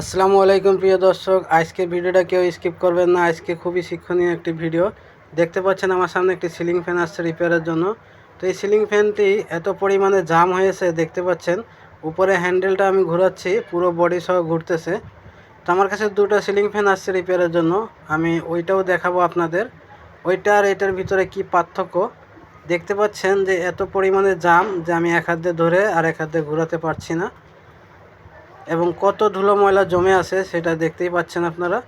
আসসালামু আলাইকুম প্রিয় দর্শক। আজকের ভিডিওটা কেউ স্কিপ করবেন না। আজকে খুবই শিক্ষণীয় একটি ভিডিও। দেখতে পাচ্ছেন আমার সামনে একটি সিলিং ফ্যান আসছে রিপেয়ারের জন্য। তো এই সিলিং ফ্যানটি এত পরিমাণে জাম হয়েছে, দেখতে পাচ্ছেন। উপরে হ্যান্ডেলটা আমি ঘোরাচ্ছি, পুরো বডি সহ ঘুরতেছে। তো আমার কাছে দুটো সিলিং ফ্যান আসছে রিপেয়ারের জন্য। আমি ওইটাও দেখাবো আপনাদের। ওইটা আর এটার ভিতরে কি পার্থক্য? দেখতে পাচ্ছেন যে এত পরিমাণে জাম যে আমি এক হাত ধরে আর এক হাত ঘোরাতে পারছি না। এবং কত ধুলো ময়লা জমে আছে সেটা দেখতেই পাচ্ছেন আপনারা।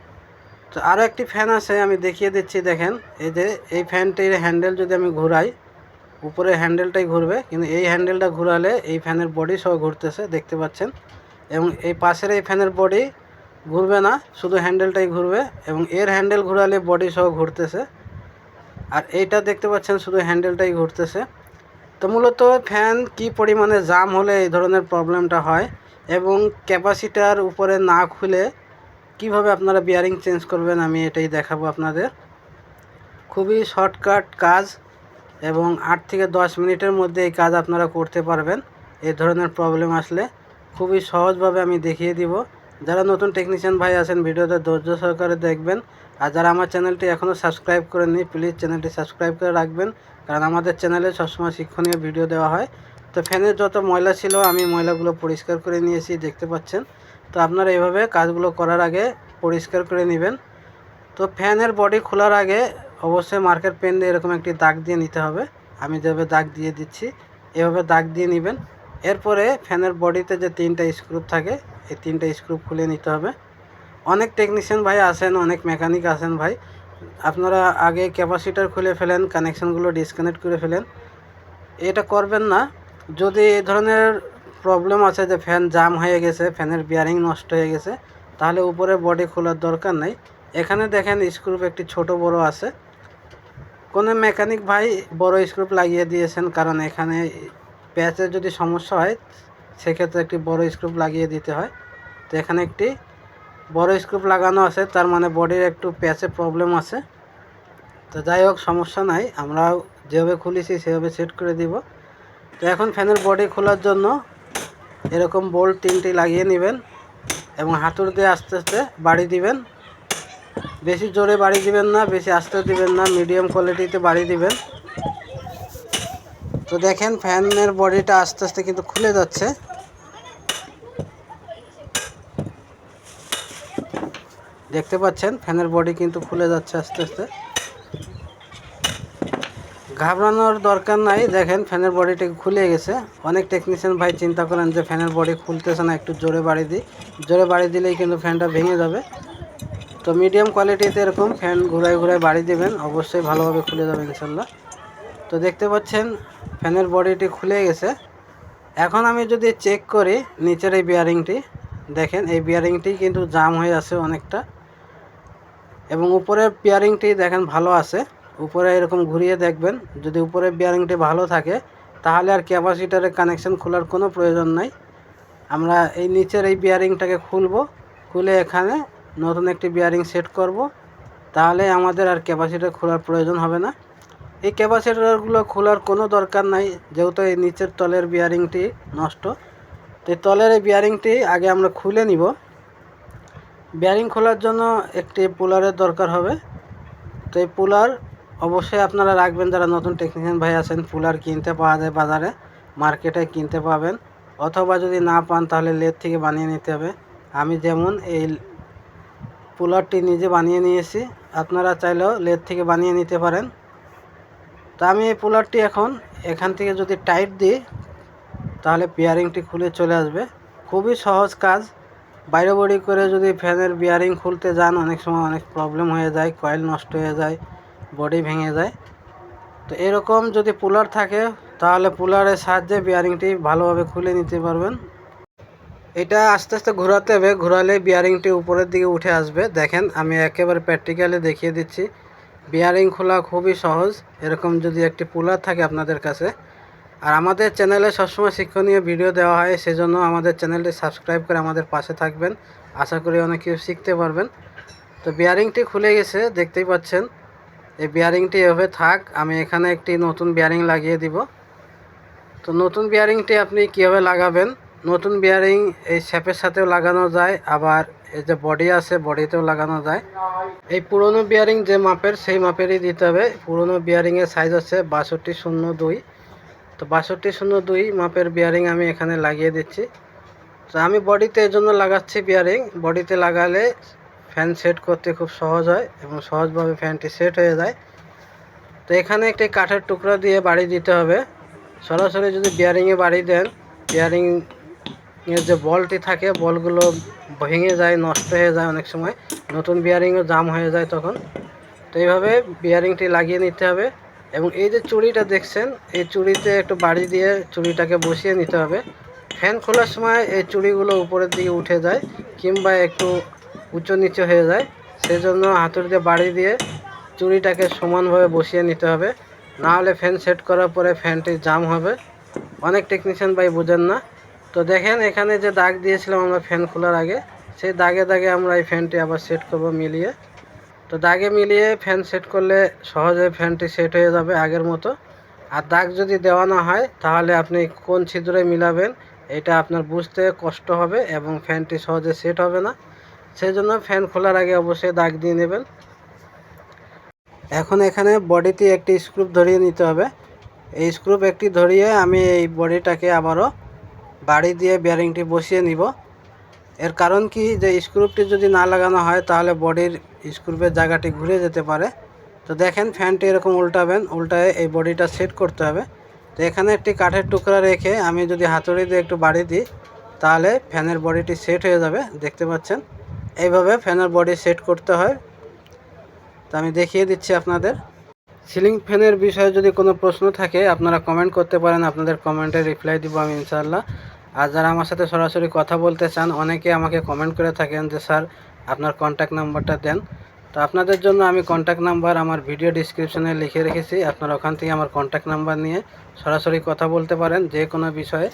তো আরও একটি ফ্যান আছে, আমি দেখিয়ে দিচ্ছি, দেখেন। এই যে, এই ফ্যানটির হ্যান্ডেল যদি আমি ঘুরাই, উপরে হ্যান্ডেলটাই ঘুরবে, কিন্তু এই হ্যান্ডেলটা ঘোরালে এই ফ্যানের বডি সহ ঘুরতেছে, দেখতে পাচ্ছেন। এবং এই পাশের এই ফ্যানের বডি ঘুরবে না, শুধু হ্যান্ডেলটাই ঘুরবে, এবং এর হ্যান্ডেল ঘোরালে বডি সহ ঘুরতেছে। আর এইটা দেখতে পাচ্ছেন, শুধু হ্যান্ডেলটাই ঘুরতেছে। তো মূলত ফ্যান কি পরিমাণে জাম হলে এই ধরনের প্রবলেমটা হয়? এবং ক্যাপাসিটার উপরে না খুলে কীভাবে আপনারা বিয়ারিং চেঞ্জ করবেন আমি এটাই দেখাবো আপনাদের। খুবই শর্টকাট কাজ এবং আট থেকে দশ মিনিটের মধ্যে এই কাজ আপনারা করতে পারবেন। এই ধরনের প্রবলেম আসলে খুবই সহজভাবে আমি দেখিয়ে দিব। যারা নতুন টেকনিশিয়ান ভাই আছেন, ভিডিওতে ধৈর্য সহকারে দেখবেন। আর যারা আমার চ্যানেলটি এখনও সাবস্ক্রাইব করেননি প্লিজ চ্যানেলটি সাবস্ক্রাইব করে রাখবেন। কারণ আমাদের চ্যানেলে সবসময় শিক্ষণীয় ভিডিও দেওয়া হয়। তো ফ্যানের যত ময়লা ছিল, আমি ময়লাগুলো পরিষ্কার করে নিয়েছি, দেখতে পাচ্ছেন। তো আপনারা এইভাবে কাজগুলো করার আগে পরিষ্কার করে নেবেন। তো ফ্যানের বডি খোলার আগে অবশ্যই মার্কেট পেন দিয়ে এরকম একটি দাগ দিয়ে নিতে হবে। আমি যেভাবে দাগ দিয়ে দিচ্ছি, এভাবে দাগ দিয়ে নেবেন। এরপরে ফ্যানের বডিতে যে তিনটা স্ক্রুপ থাকে, এই তিনটা স্ক্রুপ খুলে নিতে হবে। অনেক টেকনিশিয়ান ভাই আসেন অনেক মেকানিক আসেন ভাই। আপনারা আগে ক্যাপাসিটার খুলে ফেলেন, কানেকশানগুলো ডিসকানেক্ট করে ফেলেন। এটা করবেন না যদি এই ধরনের প্রবলেম আছে যে ফ্যান জাম হয়ে গেছে ফ্যানের বিয়ারিং নষ্ট হয়ে গেছে, তাহলে উপরে বডি খোলার দরকার নেই। এখানে দেখেন স্ক্রুপ একটি ছোট বড় আছে। কোনো মেকানিক ভাই বড় স্ক্রুপ লাগিয়ে দিয়েছেন, কারণ এখানে প্যাচের যদি সমস্যা হয়, সেক্ষেত্রে একটি বড় স্ক্রুপ লাগিয়ে দিতে হয়। তো এখানে একটি বড় স্ক্রুপ লাগানো আছে, তার মানে বডির একটু প্যাচে প্রবলেম আছে। তো যাই হোক, সমস্যা নাই আমরা যেভাবে খুলেছি, সেভাবে সেট করে দিব। তো এখন ফ্যানের বডি খোলার জন্য এরকম বোল্ট তিনটি লাগিয়ে নেবেন এবং হাতুড় দিয়ে আস্তে আস্তে বাড়ি দিবেন। বেশি জোরে বাড়ি দিবেন না, বেশি আস্তে দিবেন না, মিডিয়াম কোয়ালিটিতে বাড়ি দিবেন। তো দেখেন ফ্যানের বডিটা আস্তে আস্তে কিন্তু খুলে যাচ্ছে। দেখতে পাচ্ছেন, ফ্যানের বডি কিন্তু খুলে যাচ্ছে আস্তে আস্তে। ঘাবড়ানোর দরকার নাই। দেখেন, ফ্যানের বডিটা খুলে গেছে। অনেক টেকনিশিয়ান ভাই চিন্তা করেন যে ফ্যানের বডি খুলতেছে না, একটু জোরে বাড়ি দিই। জোরে বাড়ি দিলেই কিন্তু ফ্যানটা ভেঙে যাবে। তো মিডিয়াম কোয়ালিটিতে এরকম ফ্যান ঘুরায় ঘুরায় বাড়ি দেবেন, অবশ্যই ভালোভাবে খুলে যাবে ইনশাল্লাহ তো দেখতে পাচ্ছেন, ফ্যানের বডিটি খুলে গেছে। এখন আমি যদি চেক করি নিচের এই বিয়ারিংটি দেখেন, এই বিয়ারিংটি কিন্তু জাম হয়ে আছে অনেকটা। এবং উপরের বিয়ারিংটি দেখেন ভালো আছে। উপরে এরকম ঘুরিয়ে দেখবেন। যদি উপরে বিয়ারিংটি ভালো থাকে, তাহলে আর ক্যাপাসিটারের কানেকশন খোলার কোনো প্রয়োজন নাই। আমরা এই নিচের এই বিয়ারিংটাকে খুলব, খুলে এখানে নতুন একটি বিয়ারিং সেট করব। তাহলে আমাদের আর ক্যাপাসিটার খোলার প্রয়োজন হবে না। এই ক্যাপাসিটারগুলো খোলার কোনো দরকার নাই, যেহেতু এই নিচের তলের বিয়ারিংটি নষ্ট। তো এই তলের এই বিয়ারিংটি আগে আমরা খুলে নিব। বিয়ারিং খোলার জন্য একটি পুলারের দরকার হবে। তো এই পুলার অবশ্যই আপনারা রাখবেন, যারা নতুন টেকনিশিয়ান ভাই আছেন পুলার কিনতে পাওয়া যায় বাজারে, মার্কেটে কিনতে পাবেন। অথবা যদি না পান, তাহলে লেদ থেকে বানিয়ে নিতে হবে। আমি যেমন এই পুলারটি নিজে বানিয়ে নিয়েছি, আপনারা চাইলেও লেদ থেকে বানিয়ে নিতে পারেন। তো আমি এই পুলারটি এখন এখান থেকে যদি টাইট দিই, তাহলে বিয়ারিংটি খুলে চলে আসবে। খুবই সহজ কাজ। বাইরে বড়ি করে যদি ফ্যানের বিয়ারিং খুলতে যান, অনেক সময় অনেক প্রবলেম হয়ে যায় কয়েল নষ্ট হয়ে যায়। বডি ভেঙে যায়। তো এরকম যদি পুলার থাকে, তাহলে পুলারের সাহায্যে বিয়ারিংটি ভালোভাবে খুলে নিতে পারবেন। এটা আস্তে আস্তে ঘোরাতে হবে ঘোরালে বিয়ারিংটি উপরের দিকে উঠে আসবে। দেখেন, আমি একেবারে প্র্যাকটিক্যালি দেখিয়ে দিচ্ছি। বিয়ারিং খোলা খুবই সহজ, এরকম যদি একটি পুলার থাকে আপনাদের কাছে। আর আমাদের চ্যানেলে সবসময় শিক্ষণীয় ভিডিও দেওয়া হয়, সেজন্য আমাদের চ্যানেলটি সাবস্ক্রাইব করে আমাদের পাশে থাকবেন। আশা করি অনেক কিছু শিখতে পারবেন। তো বিয়ারিংটি খুলে গেছে, দেখতেই পাচ্ছেন। এই বিয়ারিংটি এভাবে থাক, আমি এখানে একটি নতুন বিয়ারিং লাগিয়ে দিব। তো নতুন বিয়ারিংটি আপনি কীভাবে লাগাবেন? নতুন বিয়ারিং এই শ্যাপের সাথেও লাগানো যায়, আবার এই যে বডি আছে বডিতেও লাগানো যায়। এই পুরনো বিয়ারিং যে মাপের, সেই মাপেরই দিতে হবে। পুরনো বিয়ারিংয়ের সাইজ হচ্ছে বাষট্টি শূন্য দুই। তো বাষট্টি শূন্য দুই মাপের বিয়ারিং আমি এখানে লাগিয়ে দিচ্ছি। তো আমি বডিতে এর জন্য লাগাচ্ছি বিয়ারিং বডিতে লাগালে ফ্যান সেট করতে খুব সহজ হয় এবং সহজভাবে ফ্যানটি সেট হয়ে যায়। তো এখানে একটি কাঠের টুকরা দিয়ে বাড়ি দিতে হবে। সরাসরি যদি বিয়ারিংয়ে বাড়ি দেন বিয়ারিং এর যে বলটি থাকে, বলগুলো ভেঙে যায়, নষ্ট হয়ে যায় অনেক সময়। নতুন বিয়ারিংও জাম হয়ে যায় তখন। তো এইভাবে বিয়ারিংটি লাগিয়ে নিতে হবে এবং এই যে চুড়িটা দেখছেন, এই চুড়িতে একটু বাড়ি দিয়ে চুড়িটাকে বসিয়ে নিতে হবে। ফ্যান খোলার সময় এই চুড়িগুলো উপরের দিকে উঠে যায় কিংবা একটু উঁচু নিচু হয়ে যায়, সেজন্য হাতুড়ি দিয়ে বাড়ি দিয়ে চুড়িটাকে সমানভাবে বসিয়ে নিতে হবে। না হলে ফ্যান সেট করার পরে ফ্যানটি জাম হবে। অনেক টেকনিশিয়ান ভাই বোঝেন না। তো দেখেন, এখানে যে দাগ দিয়েছিলাম আমরা ফ্যান খোলার আগে, সেই দাগে দাগে আমরা এই ফ্যানটি আবার সেট করব মিলিয়ে। তো দাগে মিলিয়ে ফ্যান সেট করলে সহজে ফ্যানটি সেট হয়ে যাবে আগের মতো। আর দাগ যদি দেওয়া না হয়, তাহলে আপনি কোন ছিদ্রে মিলাবেন, এটা আপনার বুঝতে কষ্ট হবে এবং ফ্যানটি সহজে সেট হবে না। সেই জন্য ফ্যান খোলার আগে অবশ্যই দাগ দিয়ে নেবেন। এখন এখানে বডিতে একটি স্ক্রুপ ধরিয়ে নিতে হবে। এই স্ক্রুপ একটি ধরিয়ে আমি এই বডিটাকে আবারও বাড়ি দিয়ে বেয়ারিংটি বসিয়ে নিব। এর কারণ কি? যে স্ক্রুপটি যদি না লাগানো হয়, তাহলে বডির স্ক্রুপের জায়গাটি ঘুরে যেতে পারে। তো দেখেন ফ্যানটি এরকম উল্টাবেন, উল্টায় এই বডিটা সেট করতে হবে। তো এখানে একটি কাঠের টুকরা রেখে আমি যদি হাতুড়ি দিয়ে একটু বাড়ি দিই, তাহলে ফ্যানের বডিটি সেট হয়ে যাবে। দেখতে পাচ্ছেন? এইভাবে ফ্যানের বডি সেট করতে হয়। তো আমি দেখিয়ে দিচ্ছি আপনাদের। সিলিং ফ্যানের বিষয়ে যদি কোনো প্রশ্ন থাকে, আপনারা কমেন্ট করতে পারেন, আপনাদের কমেন্টে রিপ্লাই দিব আমি ইনশাআল্লাহ। আর যারা আমার সাথে সরাসরি কথা বলতে চান, অনেকে আমাকে কমেন্ট করে থাকেন যে, স্যার, আপনার কন্ট্যাক্ট নাম্বারটা দেন। তো আপনাদের জন্য আমি কন্ট্যাক্ট নাম্বার আমার ভিডিও ডিসক্রিপশনে লিখে রেখেছি। আপনারা ওখান থেকে আমার কন্ট্যাক্ট নাম্বার নিয়ে সরাসরি কথা বলতে পারেন, যে কোনো বিষয়ে।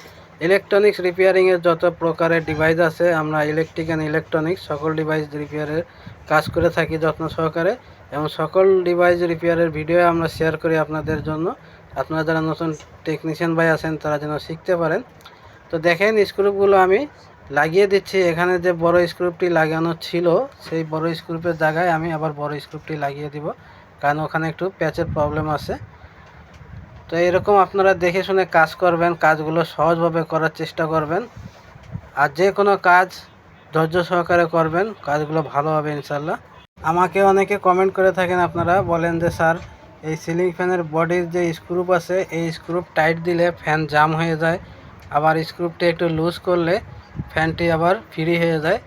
ইলেকট্রনিক্স রিপেয়ারিংয়ের যত প্রকারের ডিভাইস আছে, আমরা ইলেকট্রিক অ্যান্ড ইলেকট্রনিক্স সকল ডিভাইস রিপেয়ারের কাজ করে থাকি যত্ন সহকারে এবং সকল ডিভাইস রিপেয়ারের ভিডিও আমরা শেয়ার করি আপনাদের জন্য। আপনারা যারা নতুন টেকনিশিয়ান ভাই আছেন, তারা যেন শিখতে পারেন। তো দেখেন স্ক্রুপগুলো আমি লাগিয়ে দিচ্ছি। এখানে যে বড় স্ক্রুপটি লাগানো ছিল, সেই বড় স্ক্রুপের জায়গায় আমি আবার বড় স্ক্রুপটি লাগিয়ে দিব। কারণ ওখানে একটু প্যাচের প্রবলেম আছে। তো এরকম আপনারা দেখে শুনে কাজ করবেন, কাজগুলো সহজভাবে করার চেষ্টা করবেন। আর যে কোনো কাজ ধৈর্য সহকারে করবেন, কাজগুলো ভালো হবে ইনশাল্লাহ আমাকে অনেকে কমেন্ট করে থাকেন আপনারা, বলেন যে, স্যার, এই সিলিং ফ্যানের বডির যে স্ক্রুপ আছে, এই স্ক্রুপ টাইট দিলে ফ্যান জাম হয়ে যায়। আবার স্ক্রুপটি একটু লুজ করলে ফ্যানটি আবার ফ্রি হয়ে যায়।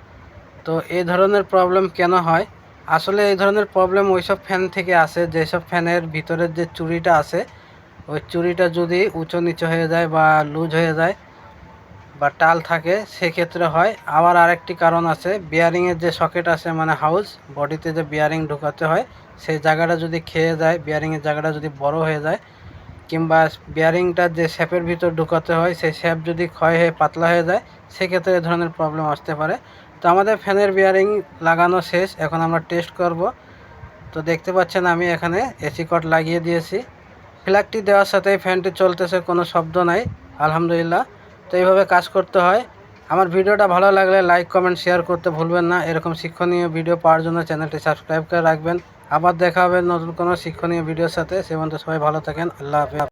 তো এই ধরনের প্রবলেম কেন হয়? আসলে এই ধরনের প্রবলেম ওইসব ফ্যান থেকে আসে, যেসব ফ্যানের ভিতরের যে চুরিটা আছে ওই চুরিটা যদি উঁচু নিচু হয়ে যায় বা লুজ হয়ে যায় বা টাল থাকে, সেক্ষেত্রে হয়। আবার আরেকটি কারণ আছে বিয়ারিংয়ের যে সকেট আছে মানে হাউস বডিতে যে বিয়ারিং ঢুকাতে হয়, সেই জায়গাটা যদি খেয়ে যায় বিয়ারিংয়ের জায়গাটা যদি বড় হয়ে যায়, কিংবা বিয়ারিংটা যে শ্যাপের ভিতর ঢুকাতে হয়, সেই শ্যাপ যদি ক্ষয় হয়ে পাতলা হয়ে যায়, সেক্ষেত্রে এ ধরনের প্রবলেম আসতে পারে। তো আমাদের ফ্যানের বিয়ারিং লাগানো শেষ, এখন আমরা টেস্ট করব। তো দেখতে পাচ্ছেন আমি এখানে এসি কট লাগিয়ে দিয়েছি। ফ্ল্যাগটি দেওয়ার সাথে ফ্যানটি চলতেছে, কোনো শব্দ নাই, আলহামদুলিল্লাহ। তো এইভাবে কাজ করতে হয়। আমার ভিডিওটা ভালো লাগলে লাইক, কমেন্ট, শেয়ার করতে ভুলবেন না। এরকম শিক্ষণীয় ভিডিও পাওয়ার জন্য চ্যানেলটি সাবস্ক্রাইব করে রাখবেন। আবার দেখা হবে নতুন কোনো শিক্ষণীয় ভিডিওর সাথে। সে সবাই ভালো থাকেন। আল্লাহ হাফিজ।